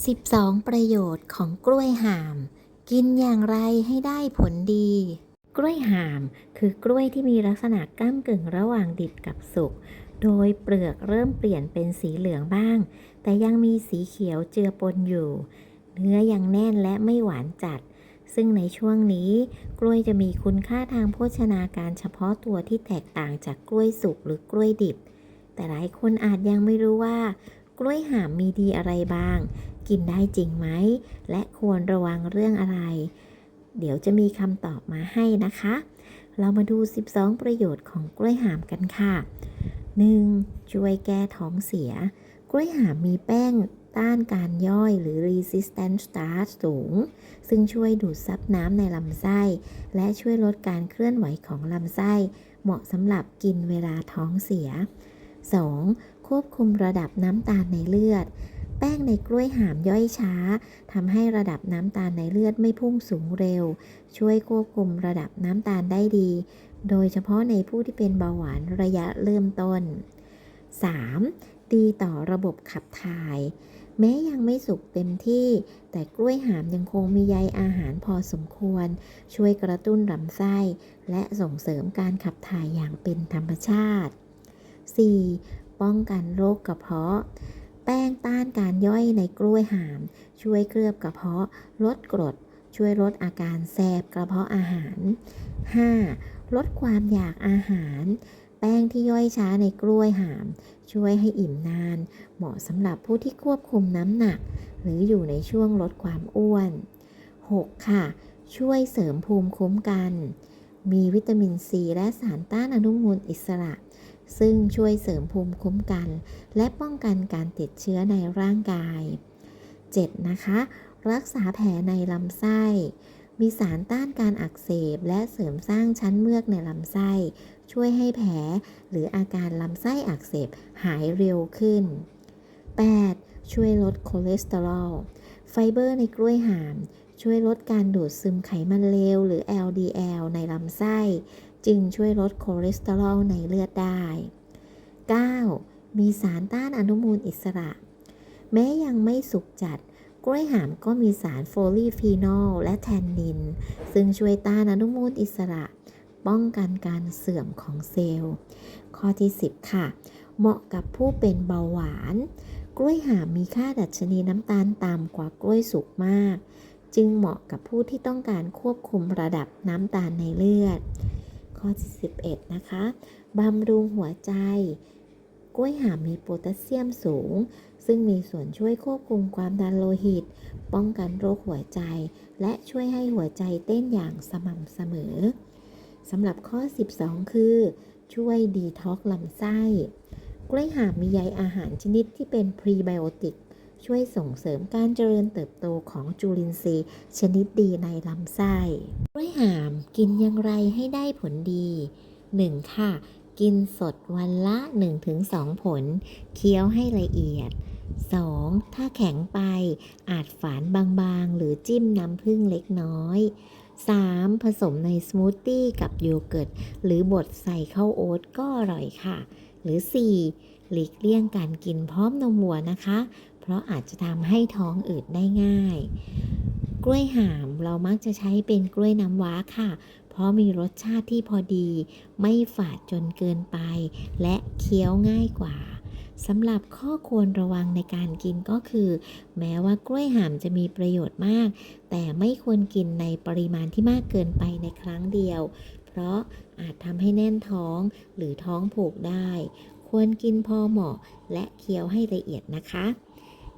12 ประโยชน์ของกล้วยห่าม กินอย่างไรให้ได้ผลดี กล้วยห่าม คือกล้วยที่มีลักษณะก้ามกึ่งระหว่างดิบกับสุก โดยเปลือกเริ่มเปลี่ยนเป็นสีเหลืองบ้าง แต่ยังมีสีเขียวเจือปนอยู่ เนื้อยังแน่นและไม่หวานจัด ซึ่งในช่วงนี้ กล้วยจะมีคุณค่าทางโภชนาการเฉพาะตัวที่แตกต่างจากกล้วยสุกหรือกล้วยดิบ แต่หลายคนอาจยังไม่รู้ว่า กล้วยห่ามมีดีอะไรบ้าง กินได้จริงไหม และควรระวังเรื่องอะไร เดี๋ยวจะมีคำตอบมาให้นะคะ เรามาดู 12 ประโยชน์ของกล้วยหามกันค่ะ 1. ช่วยแก้ท้องเสีย กล้วยหามมีแป้งต้านการย่อยหรือ resistant starch สูง ซึ่งช่วยดูดซับน้ำในลำไส้ และช่วยลดการเคลื่อนไหวของลำไส้ เหมาะสำหรับกินเวลาท้องเสีย 2. ควบคุมระดับน้ำตาลในเลือด ป้งในกล้วยหามย่อยช้าทำให้ระดับน้ำตาลในเลือดไม่พุ่งสูงเร็ว ช่วยควบคุมระดับน้ำตาลได้ดี โดยเฉพาะในผู้ที่เป็นเบาหวานระยะเริ่มต้น 3. ดีต่อระบบขับถ่าย แม้ยังไม่สุกเต็มที่ แต่กล้วยหามยังคงมีใยอาหารพอสมควร ช่วยกระตุ้นลำไส้ และส่งเสริมการขับถ่ายอย่างเป็นธรรมชาติ 4. ป้องกันโรคกระเพาะ ป้งต้านการย่อยในกล้วยหาม ช่วยเคลือบกระเพาะ ลดกรด ช่วยลดอาการแสบกระเพาะอาหาร 5. ลดความอยากอาหาร แป้งที่ย่อยช้าในกล้วยหาม ช่วยให้อิ่มนาน เหมาะสำหรับผู้ที่ควบคุมน้ำหนัก หรืออยู่ในช่วงลดความอ้วน 6. ค่ะ ช่วยเสริมภูมิคุ้มกัน มีวิตามินซีและสารต้านอนุมูลอิสระ ซึ่งช่วยเสริมภูมิคุ้มกัน และป้องกันการติดเชื้อในร่างกาย 7. นะคะ รักษาแผลในลำไส้ มีสารต้านการอักเสบ และเสริมสร้างชั้นเมือกในลำไส้ ช่วยให้แผลหรืออาการลำไส้อักเสบหายเร็วขึ้น 8. ช่วยลดคอเลสเตอรอล ไฟเบอร์ในกล้วยหามช่วยลดการดูดซึมไขมันเลวหรือ LDL ในลำไส้ จึงช่วยลดคอเลสเตอรอลในเลือดได้ 9. มีสารต้านอนุมูลอิสระ แม้ยังไม่สุกจัด กล้วยหามก็มีสารโฟลีฟีนอลและแทนนิน ซึ่งช่วยต้านอนุมูลอิสระ ป้องกันการเสื่อมของเซลล์ ข้อที่ 10 ค่ะ เหมาะกับผู้เป็นเบาหวาน กล้วยหามมีค่าดัชนีน้ำตาลต่ำกว่ากล้วยสุกมาก จึงเหมาะกับผู้ที่ต้องการควบคุมระดับน้ำตาลในเลือด ข้อที่11นะคะบำรุงหัวใจ กล้วยหามมีโพแทสเซียมสูง ซึ่งมีส่วนช่วยควบคุมความดันโลหิต ป้องกันโรคหัวใจ และช่วยให้หัวใจเต้นอย่างสม่ำเสมอสำหรับข้อ 12 คือ ช่วยดีท็อกลำไส้ กล้วยหามมีใยอาหารชนิดที่เป็นพรีไบโอติก ช่วยส่งเสริมการเจริญเติบโตของจุลินทรีย์ ชนิดดีในลำไส้กล้วยหามกินอย่างไรให้ได้ผลดี 1. ค่ะ กินสดวันละ 1-2 ผล เคี้ยวให้ละเอียด 2. ถ้าแข็งไปอาจฝานบางๆ หรือจิ้มน้ำผึ้งเล็กน้อย 3. ผสมในสมูทตี้กับโยเกิร์ต หรือบดใส่ข้าวโอ๊ตก็อร่อยค่ะ หรือ 4. หลีกเลี่ยงการกินพร้อมนมวัวนะคะ เพราะอาจจะทำให้ท้องอืดได้ง่าย กล้วยหามเรามักจะใช้เป็นกล้วยน้ำว้าค่ะ เพราะมีรสชาติที่พอดี ไม่ฝาดจนเกินไป และเคี้ยวง่ายกว่าสำหรับข้อควรระวังในการกินก็คือ แม้ว่ากล้วยหามจะมีประโยชน์มาก แต่ไม่ควรกินในปริมาณที่มากเกินไปในครั้งเดียว เพราะอาจทำให้แน่นท้องหรือท้องผูกได้ ควรกินพอเหมาะและเคี้ยวให้ละเอียดนะคะ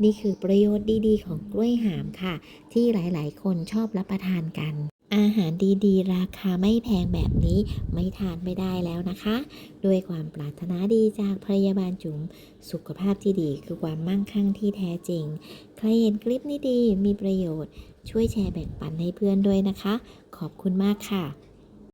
นี่คือประโยชน์ดีๆ ของกล้วยหามค่ะ ที่หลายๆ คนชอบรับประทานกัน อาหารดีๆ ราคาไม่แพงแบบนี้ไม่ทานไม่ได้แล้วนะคะ ด้วยความปรารถนาดีจากพยาบาลจุ๋มสุขภาพที่ดีคือความมั่งคั่งที่แท้จริง ใครเห็นคลิปนี้ดีมีประโยชน์ ช่วยแชร์แบ่งปันให้เพื่อนด้วยนะคะ ขอบคุณมากค่ะ